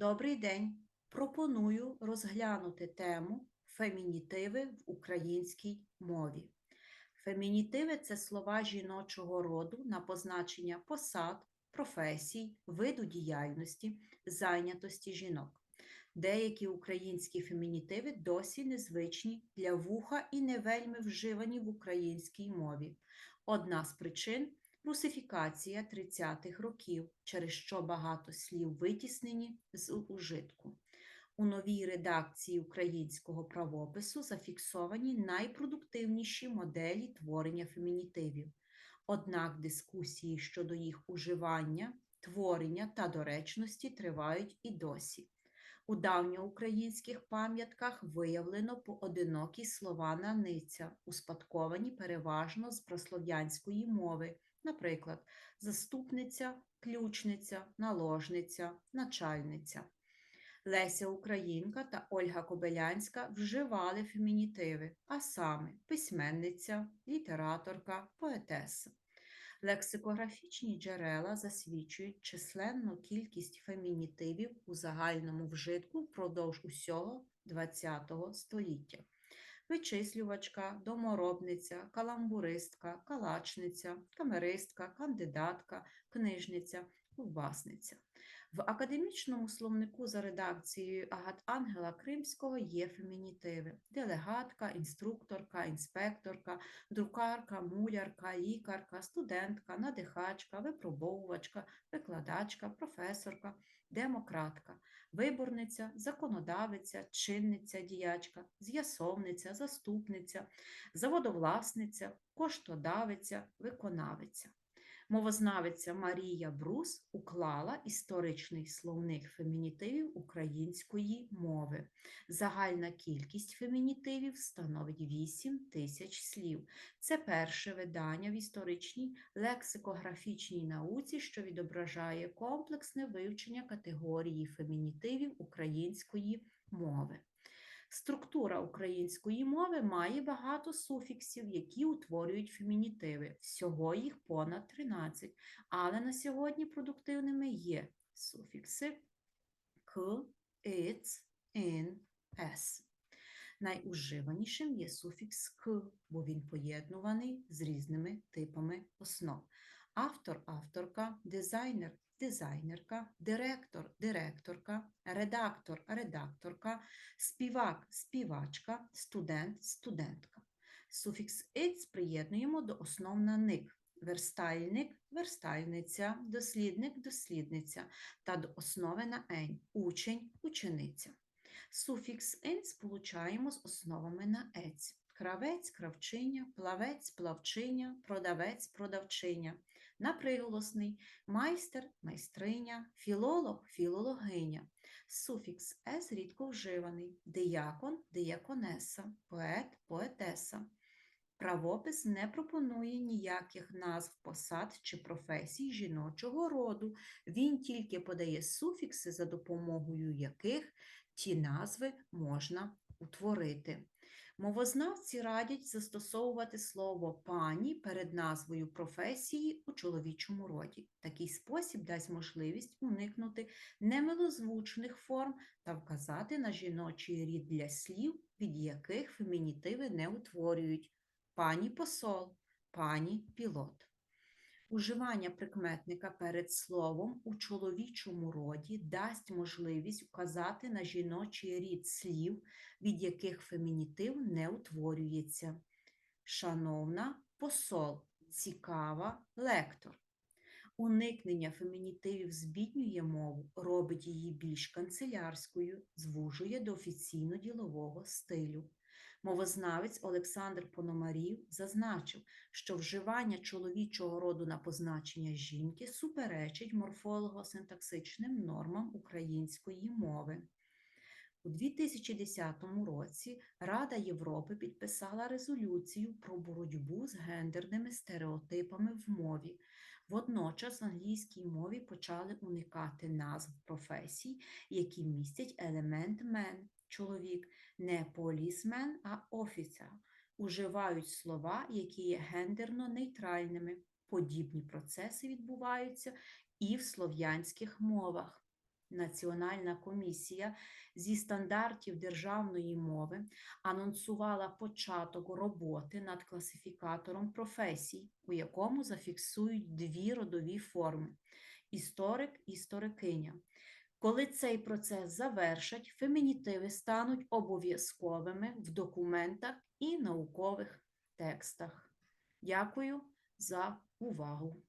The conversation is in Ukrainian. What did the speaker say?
добрий день. Пропоную розглянути тему фемінітиви в українській мові. Фемінітиви це слова жіночого роду на позначення посад, професій, виду діяльності, зайнятості жінок. Деякі українські фемінітиви досі незвичні для вуха і не вельми вживані в українській мові. Одна з причин русифікація 30-х років, через що багато слів витіснені з ужитку. У новій редакції українського правопису зафіксовані найпродуктивніші моделі творення фемінітивів. Однак дискусії щодо їх уживання, творення та доречності тривають і досі. У давньоукраїнських пам'ятках виявлено поодинокі слова на ниця, успадковані переважно з прослов'янської мови, наприклад, заступниця, ключниця, наложниця, начальниця. Леся Українка та Ольга Кобилянська вживали фемінітиви, а саме письменниця, літераторка, поетеса. Лексикографічні джерела засвідчують численну кількість фемінітивів у загальному вжитку впродовж усього ХХ століття. Вичислювачка, доморобниця, каламбуристка, калачниця, камеристка, кандидатка, книжниця, ковбасниця. В академічному словнику за редакцією Агат Ангела Кримського є фемінітиви: делегатка, інструкторка, інспекторка, друкарка, мулярка, лікарка, студентка, надихачка, випробовувачка, викладачка, професорка, демократка, виборниця, законодавиця, чинниця, діячка, з'ясовниця, заступниця, заводовласниця, коштодавиця, виконавиця. Мовознавиця Марія Брус уклала історичний словник фемінітивів української мови. Загальна кількість фемінітивів становить 8 тисяч слів. Це перше видання в історичній лексикографічній науці, що відображає комплексне вивчення категорії фемінітивів української мови. Структура української мови має багато суфіксів, які утворюють фемінітиви. Всього їх понад 13, але на сьогодні продуктивними є суфікси к, иц, ін, с. Найуживанішим є суфікс к, бо він поєднуваний з різними типами основ. Автор, авторка, дизайнер, дизайнерка, директор, директорка, редактор, редакторка, співак, співачка, студент, студентка. Суфікс «иц» приєднуємо до основ на ник. Верстальник, верстальниця, дослідник, дослідниця та до основи на ень, учень, учениця. Суфікс «ин» сполучаємо з основами на ець. Кравець, кравчиня, плавець, плавчиня, продавець, продавчиня. На приголосний майстер, майстриня, філолог, філологиня. Суфікс «с» рідко вживаний, диякон, дияконеса, поет, поетеса. Правопис не пропонує ніяких назв посад чи професій жіночого роду. Він тільки подає суфікси, за допомогою яких ті назви можна утворити. Мовознавці радять застосовувати слово пані перед назвою професії у чоловічому роді. Такий спосіб дасть можливість уникнути немилозвучних форм та вказати на жіночий рід для слів, від яких фемінітиви не утворюють пані посол, пані пілот. Уживання прикметника перед словом у чоловічому роді дасть можливість указати на жіночий рід слів, від яких фемінітив не утворюється. Шановна посол, цікава лектор. Уникнення фемінітивів збіднює мову, робить її більш канцелярською, звужує до офіційно-ділового стилю. Мовознавець Олександр Пономарів зазначив, що вживання чоловічого роду на позначення жінки суперечить морфолого-синтаксичним нормам української мови. У 2010 році Рада Європи підписала резолюцію про боротьбу з гендерними стереотипами в мові. Водночас в англійській мові почали уникати назв професій, які містять елемент мен, чоловік, не полісмен, а офіцер. Уживають слова, які є гендерно нейтральними. Подібні процеси відбуваються і в слов'янських мовах. Національна комісія зі стандартів державної мови анонсувала початок роботи над класифікатором професій, у якому зафіксують дві родові форми історик історикиня. Коли цей процес завершать, фемінітиви стануть обов'язковими в документах і наукових текстах. Дякую за увагу!